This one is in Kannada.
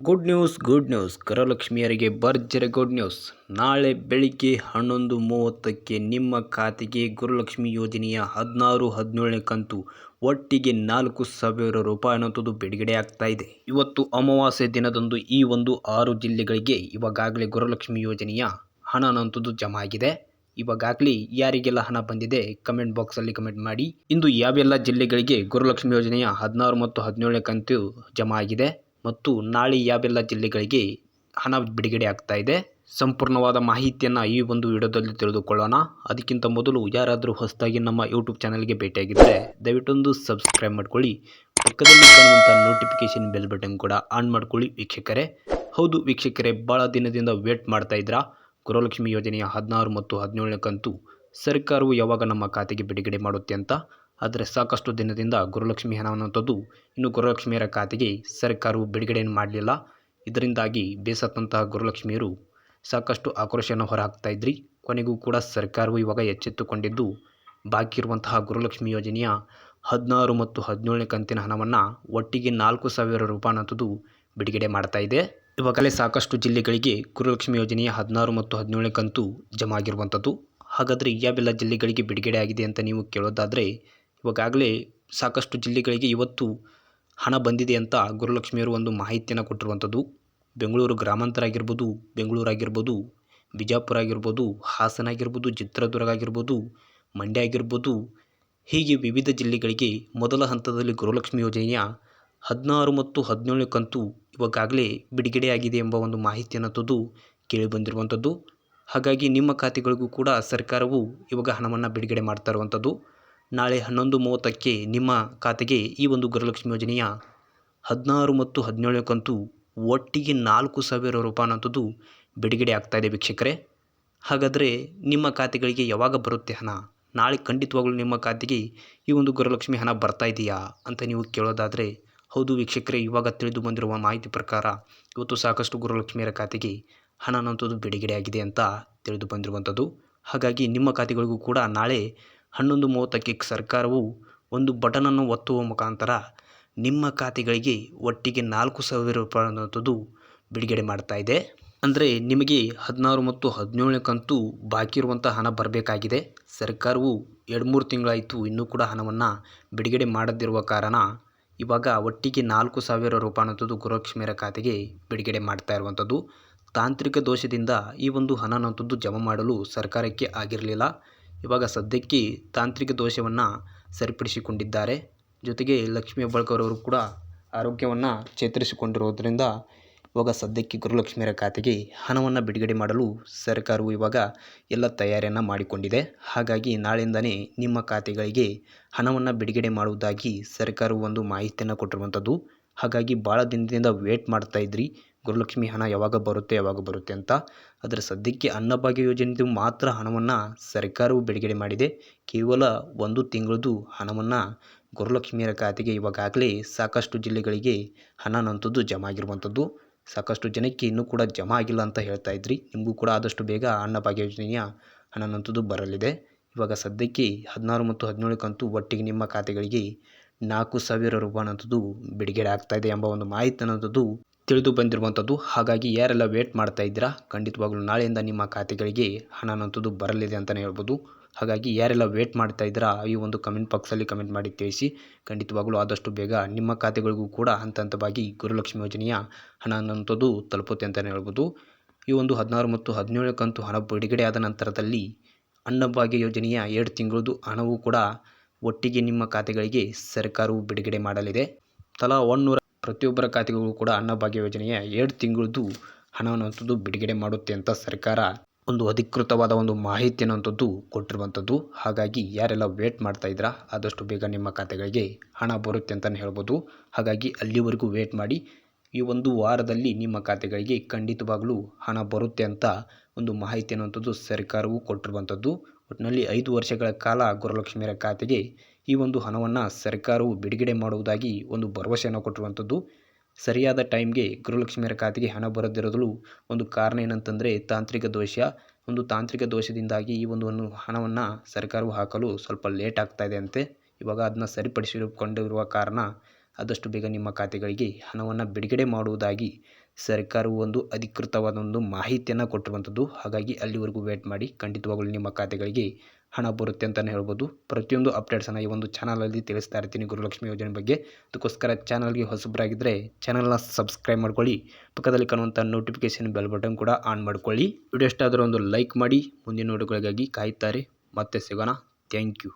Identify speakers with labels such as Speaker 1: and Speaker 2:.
Speaker 1: ಗುಡ್ ನ್ಯೂಸ್ ಗುಡ್ ನ್ಯೂಸ್ ಗೃಹಲಕ್ಷ್ಮಿಯರಿಗೆ ಭರ್ಜರಿ ಗುಡ್ ನ್ಯೂಸ್ ನಾಳೆ ಬೆಳಿಗ್ಗೆ ಹನ್ನೊಂದು ಮೂವತ್ತಕ್ಕೆ ನಿಮ್ಮ ಖಾತೆಗೆ ಗುರುಲಕ್ಷ್ಮಿ ಯೋಜನೆಯ ಹದಿನಾರು, ಹದಿನೇಳನೇ ಕಂತು. ಒಟ್ಟಿಗೆ ನಾಲ್ಕು ಸಾವಿರ ರೂಪಾಯಿ ಅನ್ನೋಂಥದ್ದು ಬಿಡುಗಡೆ ಆಗ್ತಾ ಇದೆ. ಇವತ್ತು ಅಮಾವಾಸ್ಯೆ ದಿನದಂದು ಈ ಒಂದು ಆರು ಜಿಲ್ಲೆಗಳಿಗೆ ಇವಾಗಲೇ ಗುರುಲಕ್ಷ್ಮಿ ಯೋಜನೆಯ ಹಣ ಅನ್ನೋಂಥದ್ದು ಜಮಾ ಆಗಿದೆ ಇವಾಗಲೇ ಯಾರಿಗೆಲ್ಲ ಹಣ ಬಂದಿದೆ ಕಮೆಂಟ್ ಬಾಕ್ಸಲ್ಲಿ ಕಮೆಂಟ್ ಮಾಡಿ. ಇಂದು ಯಾವೆಲ್ಲ ಜಿಲ್ಲೆಗಳಿಗೆ ಗುರುಲಕ್ಷ್ಮಿ ಯೋಜನೆಯ ಹದಿನಾರು ಮತ್ತು ಹದಿನೇಳನೇ ಕಂತು ಜಮಾ ಆಗಿದೆ ಮತ್ತು ನಾಳೆ ಯಾವೆಲ್ಲ ಜಿಲ್ಲೆಗಳಿಗೆ ಹಣ ಬಿಡುಗಡೆ ಆಗ್ತಾ ಇದೆ, ಸಂಪೂರ್ಣವಾದ ಮಾಹಿತಿಯನ್ನು ಈ ಒಂದು ವಿಡಿಯೋದಲ್ಲಿ ತಿಳಿದುಕೊಳ್ಳೋಣ. ಅದಕ್ಕಿಂತ ಮೊದಲು ಯಾರಾದರೂ ಹೊಸದಾಗಿ ನಮ್ಮ ಯೂಟ್ಯೂಬ್ ಚಾನಲ್ಗೆ ಭೇಟಿಯಾಗಿದ್ದರೆ ದಯವಿಟ್ಟೊಂದು ಸಬ್ಸ್ಕ್ರೈಬ್ ಮಾಡ್ಕೊಳ್ಳಿ. ಪಕ್ಕದಲ್ಲಿ ಕಾಣುವಂಥ ನೋಟಿಫಿಕೇಶನ್ ಬೆಲ್ ಬಟನ್ ಕೂಡ ಆನ್ ಮಾಡ್ಕೊಳ್ಳಿ ವೀಕ್ಷಕರೇ. ಹೌದು ವೀಕ್ಷಕರೇ ಭಾಳ ದಿನದಿಂದ ವೇಟ್ ಮಾಡ್ತಾ ಇದ್ರಾ ಗೃಹಲಕ್ಷ್ಮಿ ಯೋಜನೆಯ ಹದಿನಾರು ಮತ್ತು ಹದಿನೇಳನೇ ಕಂತು ಸರ್ಕಾರವು ಯಾವಾಗ ನಮ್ಮ ಖಾತೆಗೆ ಬಿಡುಗಡೆ ಮಾಡುತ್ತೆ ಅಂತ ಆದರೆ ಸಾಕಷ್ಟು ದಿನದಿಂದ ಗುರುಲಕ್ಷ್ಮಿ ಹಣವನ್ನು ತಂದು ಇನ್ನು ಗುರುಲಕ್ಷ್ಮಿಯರ ಖಾತೆಗೆ ಸರ್ಕಾರವು ಬಿಡುಗಡೆಯನ್ನು ಮಾಡಲಿಲ್ಲ. ಇದರಿಂದಾಗಿ ಬೇಸತ್ತಂತಹ ಗುರುಲಕ್ಷ್ಮಿಯರು ಸಾಕಷ್ಟು ಆಕ್ರೋಶವನ್ನು ಹೊರಹಾಕ್ತಾ ಇದ್ರಿ. ಕೊನೆಗೂ ಕೂಡ ಸರ್ಕಾರವು ಇವಾಗ ಎಚ್ಚೆತ್ತುಕೊಂಡಿದ್ದು, ಬಾಕಿ ಇರುವಂತಹ ಗುರುಲಕ್ಷ್ಮಿ ಯೋಜನೆಯ ಹದಿನಾರು ಮತ್ತು ಹದಿನೇಳನೇ ಕಂತಿನ ಹಣವನ್ನು ಒಟ್ಟಿಗೆ ನಾಲ್ಕು ಸಾವಿರ ರೂಪಾಯಿ ಅನ್ನೋಂಥದ್ದು ಬಿಡುಗಡೆ ಮಾಡ್ತಾ ಇದೆ. ಇವಾಗಲೇ ಸಾಕಷ್ಟು ಜಿಲ್ಲೆಗಳಿಗೆ ಗುರುಲಕ್ಷ್ಮಿ ಯೋಜನೆಯ ಹದಿನಾರು ಮತ್ತು ಹದಿನೇಳನೇ ಕಂತು ಜಮಾ ಆಗಿರುವಂಥದ್ದು. ಹಾಗಾದರೆ ಯಾವೆಲ್ಲ ಜಿಲ್ಲೆಗಳಿಗೆ ಬಿಡುಗಡೆ ಆಗಿದೆ ಅಂತ ನೀವು ಕೇಳೋದಾದರೆ ಇವಾಗಲೇ ಸಾಕಷ್ಟು ಜಿಲ್ಲೆಗಳಿಗೆ ಇವತ್ತು ಹಣ ಬಂದಿದೆ ಅಂತ ಗುರುಲಕ್ಷ್ಮಿಯವರು ಒಂದು ಮಾಹಿತಿಯನ್ನು ಕೊಟ್ಟಿರುವಂಥದ್ದು. ಬೆಂಗಳೂರು ಗ್ರಾಮಾಂತರ ಆಗಿರ್ಬೋದು ಬೆಂಗಳೂರು ಆಗಿರ್ಬೋದು ಬಿಜಾಪುರ ಆಗಿರ್ಬೋದು, ಹಾಸನ ಆಗಿರ್ಬೋದು, ಚಿತ್ರದುರ್ಗ ಆಗಿರ್ಬೋದು, ಮಂಡ್ಯ ಆಗಿರ್ಬೋದು, ಹೀಗೆ ವಿವಿಧ ಜಿಲ್ಲೆಗಳಿಗೆ ಮೊದಲ ಹಂತದಲ್ಲಿ ಗೃಹಲಕ್ಷ್ಮಿ ಯೋಜನೆಯ ಹದಿನಾರು ಮತ್ತು ಹದಿನೇಳನೇ ಕಂತು ಇವಾಗಲೇ ಬಿಡುಗಡೆಯಾಗಿದೆ ಎಂಬ ಒಂದು ಮಾಹಿತಿಯನ್ನು ತದ್ದು ಕೇಳಿ ಬಂದಿರುವಂಥದ್ದು ಹಾಗಾಗಿ ನಿಮ್ಮ ಖಾತೆಗಳಿಗೂ ಕೂಡ ಸರ್ಕಾರವು ಇವಾಗ ಹಣವನ್ನು ಬಿಡುಗಡೆ ಮಾಡ್ತಾ ಇರುವಂಥದ್ದು. ನಾಳೆ ಹನ್ನೊಂದು ಮೂವತ್ತಕ್ಕೆ ನಿಮ್ಮ ಖಾತೆಗೆ ಈ ಒಂದು ಗೃಹಲಕ್ಷ್ಮಿ ಯೋಜನೆಯ ಹದಿನಾರು ಮತ್ತು ಹದಿನೇಳನೇ ಕಂತು ಒಟ್ಟಿಗೆ ನಾಲ್ಕು ಸಾವಿರ ರೂಪಾಯಿ ಅನ್ನೋಂಥದ್ದು ಬಿಡುಗಡೆ ಇದೆ ವೀಕ್ಷಕರೇ. ಹಾಗಾದರೆ ನಿಮ್ಮ ಖಾತೆಗಳಿಗೆ ಯಾವಾಗ ಬರುತ್ತೆ ಹಣ? ನಾಳೆ ಖಂಡಿತವಾಗಲೂ ನಿಮ್ಮ ಖಾತೆಗೆ ಈ ಒಂದು ಗೃಹಲಕ್ಷ್ಮಿ ಹಣ ಬರ್ತಾ ಇದೆಯಾ ಅಂತ ನೀವು ಕೇಳೋದಾದರೆ, ಹೌದು ವೀಕ್ಷಕರೇ, ಇವಾಗ ತಿಳಿದು ಬಂದಿರುವ ಮಾಹಿತಿ ಪ್ರಕಾರ ಇವತ್ತು ಸಾಕಷ್ಟು ಗೃಹಲಕ್ಷ್ಮಿಯರ ಖಾತೆಗೆ ಹಣ ಅನ್ನೋಂಥದ್ದು ಬಿಡುಗಡೆ ಆಗಿದೆ ಅಂತ ತಿಳಿದು ಬಂದಿರುವಂಥದ್ದು ಹಾಗಾಗಿ ನಿಮ್ಮ ಖಾತೆಗಳಿಗೂ ಕೂಡ ನಾಳೆ ಹನ್ನೊಂದು ಮೂವತ್ತಕ್ಕೆ ಸರ್ಕಾರವು ಒಂದು ಬಟನನ್ನು ಒತ್ತುವ ಮುಖಾಂತರ ನಿಮ್ಮ ಖಾತೆಗಳಿಗೆ ಒಟ್ಟಿಗೆ ನಾಲ್ಕು ಸಾವಿರ ರೂಪಾಯಿ ಅನ್ನುವಂಥದ್ದು ಬಿಡುಗಡೆ ಮಾಡ್ತಾ ಇದೆ. ಅಂದರೆ ನಿಮಗೆ ಹದಿನಾರು ಮತ್ತು ಹದಿನೇಳನೇ ಕಂತು ಬಾಕಿ ಇರುವಂಥ ಹಣ ಬರಬೇಕಾಗಿದೆ. ಸರ್ಕಾರವು ಎರಡು ಮೂರು ತಿಂಗಳಾಯಿತು ಇನ್ನೂ ಕೂಡ ಹಣವನ್ನು ಬಿಡುಗಡೆ ಮಾಡದಿರುವ ಕಾರಣ ಇವಾಗ ಒಟ್ಟಿಗೆ ನಾಲ್ಕು ಸಾವಿರ ರೂಪಾಯಿ ಅನ್ನೋಂಥದ್ದು ಗೃಹಲಕ್ಷ್ಮಿಯರ ಖಾತೆಗೆ ಬಿಡುಗಡೆ ಮಾಡ್ತಾ ಇರುವಂಥದ್ದು. ತಾಂತ್ರಿಕ ದೋಷದಿಂದ ಈ ಒಂದು ಹಣ ಅನ್ನೋಂಥದ್ದು ಜಮಾ ಮಾಡಲು ಸರ್ಕಾರಕ್ಕೆ ಆಗಿರಲಿಲ್ಲ. ಇವಾಗ ಸದ್ಯಕ್ಕೆ ತಾಂತ್ರಿಕ ದೋಷವನ್ನು ಸರಿಪಡಿಸಿಕೊಂಡಿದ್ದಾರೆ. ಜೊತೆಗೆ ಲಕ್ಷ್ಮೀ ಹೆಬ್ಬಾಳ್ಕರ್ ಅವರು ಕೂಡ ಆರೋಗ್ಯವನ್ನು ಚೇತರಿಸಿಕೊಂಡಿರೋದ್ರಿಂದ ಇವಾಗ ಸದ್ಯಕ್ಕೆ ಗುರುಲಕ್ಷ್ಮಿಯರ ಖಾತೆಗೆ ಹಣವನ್ನು ಬಿಡುಗಡೆ ಮಾಡಲು ಸರ್ಕಾರವು ಇವಾಗ ಎಲ್ಲ ತಯಾರಿಯನ್ನು ಮಾಡಿಕೊಂಡಿದೆ. ಹಾಗಾಗಿ ನಾಳೆಯಿಂದಲೇ ನಿಮ್ಮ ಖಾತೆಗಳಿಗೆ ಹಣವನ್ನು ಬಿಡುಗಡೆ ಮಾಡುವುದಾಗಿ ಸರ್ಕಾರವು ಒಂದು ಮಾಹಿತಿಯನ್ನು ಕೊಟ್ಟಿರುವಂಥದ್ದು ಹಾಗಾಗಿ ಭಾಳ ದಿನದಿಂದ ವೇಟ್ ಮಾಡ್ತಾ ಇದ್ರಿ. ಗೃಹಲಕ್ಷ್ಮಿ ಹಣ ಯಾವಾಗ ಬರುತ್ತೆ ಯಾವಾಗ ಬರುತ್ತೆ ಅಂತ. ಆದರೆ ಸದ್ಯಕ್ಕೆ ಅನ್ನಭಾಗ್ಯ ಯೋಜನೆದು ಮಾತ್ರ ಹಣವನ್ನು ಸರ್ಕಾರವು ಬಿಡುಗಡೆ ಮಾಡಿದೆ. ಕೇವಲ ಒಂದು ತಿಂಗಳದ್ದು ಹಣವನ್ನು ಗೃಹಲಕ್ಷ್ಮಿಯರ ಖಾತೆಗೆ ಇವಾಗಲೇ ಸಾಕಷ್ಟು ಜಿಲ್ಲೆಗಳಿಗೆ ಹಣ ಅನ್ನೋಂಥದ್ದು ಜಮಾ ಆಗಿರುವಂಥದ್ದು. ಸಾಕಷ್ಟು ಜನಕ್ಕೆ ಇನ್ನೂ ಕೂಡ ಜಮಾ ಆಗಿಲ್ಲ ಅಂತ ಹೇಳ್ತಾ ಇದ್ರಿ. ನಿಮಗೂ ಕೂಡ ಆದಷ್ಟು ಬೇಗ ಅನ್ನಭಾಗ್ಯ ಯೋಜನೆಯ ಹಣ ಬರಲಿದೆ. ಇವಾಗ ಸದ್ಯಕ್ಕೆ ಹದಿನಾರು ಮತ್ತು ಹದಿನೇಳು ಕಂತು ಒಟ್ಟಿಗೆ ನಿಮ್ಮ ಖಾತೆಗಳಿಗೆ ನಾಲ್ಕು ಸಾವಿರ ರೂಪಾಯಿ ಅನ್ನೋಂಥದ್ದು ಬಿಡುಗಡೆ ಆಗ್ತಾ ಇದೆ ಎಂಬ ಒಂದು ಮಾಹಿತಿ ಅನ್ನೋಂಥದ್ದು ತಿಳಿದು ಬಂದಿರುವಂಥದ್ದು, ಹಾಗಾಗಿ ಯಾರೆಲ್ಲ ವೇಟ್ ಮಾಡ್ತಾ ಇದ್ದೀರಾ, ಖಂಡಿತವಾಗ್ಲೂ ನಾಳೆಯಿಂದ ನಿಮ್ಮ ಖಾತೆಗಳಿಗೆ ಹಣ ಅನ್ನೋಂಥದ್ದು ಬರಲಿದೆ ಅಂತಲೇ ಹೇಳ್ಬೋದು. ಹಾಗಾಗಿ ಯಾರೆಲ್ಲ ವೇಟ್ ಮಾಡ್ತಾ ಇದ್ದೀರಾ, ಈ ಒಂದು ಕಮೆಂಟ್ ಬಾಕ್ಸಲ್ಲಿ ಕಮೆಂಟ್ ಮಾಡಿ ತಿಳಿಸಿ. ಖಂಡಿತವಾಗ್ಲೂ ಆದಷ್ಟು ಬೇಗ ನಿಮ್ಮ ಖಾತೆಗಳಿಗೂ ಕೂಡ ಹಂತ ಹಂತವಾಗಿ ಗುರುಲಕ್ಷ್ಮಿ ಯೋಜನೆಯ ಹಣ ಅನ್ನೋಂಥದ್ದು ತಲುಪುತ್ತೆ ಅಂತಲೇ ಹೇಳ್ಬೋದು. ಈ ಒಂದು ಹದಿನಾರು ಮತ್ತು ಹದಿನೇಳು ಕಂತು ಹಣ ಬಿಡುಗಡೆ ಆದ ನಂತರದಲ್ಲಿ ಅನ್ನಭಾಗ್ಯ ಯೋಜನೆಯ ಎರಡು ತಿಂಗಳದ್ದು ಹಣವೂ ಕೂಡ ಒಟ್ಟಿಗೆ ನಿಮ್ಮ ಖಾತೆಗಳಿಗೆ ಸರ್ಕಾರವು ಬಿಡುಗಡೆ ಮಾಡಲಿದೆ. ತಲಾ ಒಂದುನೂರ ಪ್ರತಿಯೊಬ್ಬರ ಖಾತೆಗೂ ಕೂಡ ಅನ್ನಭಾಗ್ಯ ಯೋಜನೆಯ ಎರಡು ತಿಂಗಳದ್ದು ಹಣವನ್ನುವಂಥದ್ದು ಬಿಡುಗಡೆ ಮಾಡುತ್ತೆ ಅಂತ ಸರ್ಕಾರ ಒಂದು ಅಧಿಕೃತವಾದ ಒಂದು ಮಾಹಿತಿ ಅನ್ನುವಂಥದ್ದು ಕೊಟ್ಟಿರುವಂಥದ್ದು ಹಾಗಾಗಿ ಯಾರೆಲ್ಲ ವೇಟ್ ಮಾಡ್ತಾ ಇದ್ದೀರಾ ಆದಷ್ಟು ಬೇಗ ನಿಮ್ಮ ಖಾತೆಗಳಿಗೆ ಹಣ ಬರುತ್ತೆ ಅಂತಲೇ ಹೇಳ್ಬೋದು. ಹಾಗಾಗಿ ಅಲ್ಲಿವರೆಗೂ ವೇಟ್ ಮಾಡಿ, ಈ ಒಂದು ವಾರದಲ್ಲಿ ನಿಮ್ಮ ಖಾತೆಗಳಿಗೆ ಖಂಡಿತವಾಗಲೂ ಹಣ ಬರುತ್ತೆ ಅಂತ ಒಂದು ಮಾಹಿತಿ ಅನ್ನುವಂಥದ್ದು ಸರ್ಕಾರವು ಕೊಟ್ಟಿರುವಂಥದ್ದು ಒಟ್ಟಿನಲ್ಲಿ ಐದು ವರ್ಷಗಳ ಕಾಲ ಗುರುಲಕ್ಷ್ಮಿಯರ ಖಾತೆಗೆ ಈ ಒಂದು ಹಣವನ್ನು ಸರ್ಕಾರವು ಬಿಡುಗಡೆ ಮಾಡುವುದಾಗಿ ಒಂದು ಭರವಸೆಯನ್ನು ಕೊಟ್ಟಿರುವಂಥದ್ದು. ಸರಿಯಾದ ಟೈಮ್ಗೆ ಗೃಹಲಕ್ಷ್ಮಿಯರ ಖಾತೆಗೆ ಹಣ ಬರದಿರಲು ಒಂದು ಕಾರಣ ಏನಂತಂದರೆ ತಾಂತ್ರಿಕ ದೋಷ. ಒಂದು ತಾಂತ್ರಿಕ ದೋಷದಿಂದಾಗಿ ಈ ಒಂದು ಹಣವನ್ನು ಸರ್ಕಾರವು ಹಾಕಲು ಸ್ವಲ್ಪ ಲೇಟ್ ಆಗ್ತಾ ಇದೆ ಅಂತೆ. ಇವಾಗ ಅದನ್ನ ಸರಿಪಡಿಸಿಕೊಂಡಿರುವ ಕಾರಣ ಆದಷ್ಟು ಬೇಗ ನಿಮ್ಮ ಖಾತೆಗಳಿಗೆ ಹಣವನ್ನು ಬಿಡುಗಡೆ ಮಾಡುವುದಾಗಿ ಸರ್ಕಾರವು ಒಂದು ಅಧಿಕೃತವಾದ ಒಂದು ಮಾಹಿತಿಯನ್ನು ಕೊಟ್ಟಿರುವಂಥದ್ದು. ಹಾಗಾಗಿ ಅಲ್ಲಿವರೆಗೂ ವೇಟ್ ಮಾಡಿ ಖಂಡಿತವಾಗಲೂ ನಿಮ್ಮ ಖಾತೆಗಳಿಗೆ ಹಣ ಬರುತ್ತೆ ಅಂತಲೇ ಹೇಳ್ಬೋದು. ಪ್ರತಿಯೊಂದು ಅಪ್ಡೇಟ್ಸನ್ನು ಈ ಒಂದು ಚಾನಲಲ್ಲಿ ತಿಳಿಸ್ತಾ ಇರ್ತೀನಿ ಗುರುಲಕ್ಷ್ಮಿ ಯೋಜನೆ ಬಗ್ಗೆ. ಅದಕ್ಕೋಸ್ಕರ ಚಾನಲ್ಗೆ ಹೊಸಬರಾಗಿದ್ದರೆ ಚಾನಲ್ನ ಸಬ್ಸ್ಕ್ರೈಬ್ ಮಾಡ್ಕೊಳ್ಳಿ. ಪಕ್ಕದಲ್ಲಿ ಕಾಣುವಂಥ ನೋಟಿಫಿಕೇಷನ್ ಬೆಲ್ ಬಟನ್ ಕೂಡ ಆನ್ ಮಾಡ್ಕೊಳ್ಳಿ. ವಿಡಿಯೋ ಇಷ್ಟ ಆದರೆ ಒಂದು ಲೈಕ್ ಮಾಡಿ. ಮುಂದಿನ ನೋಡುಗಳಿಗಾಗಿ ಕಾಯ್ತಾರೆ ಮತ್ತೆ ಸಿಗೋಣ. Thank you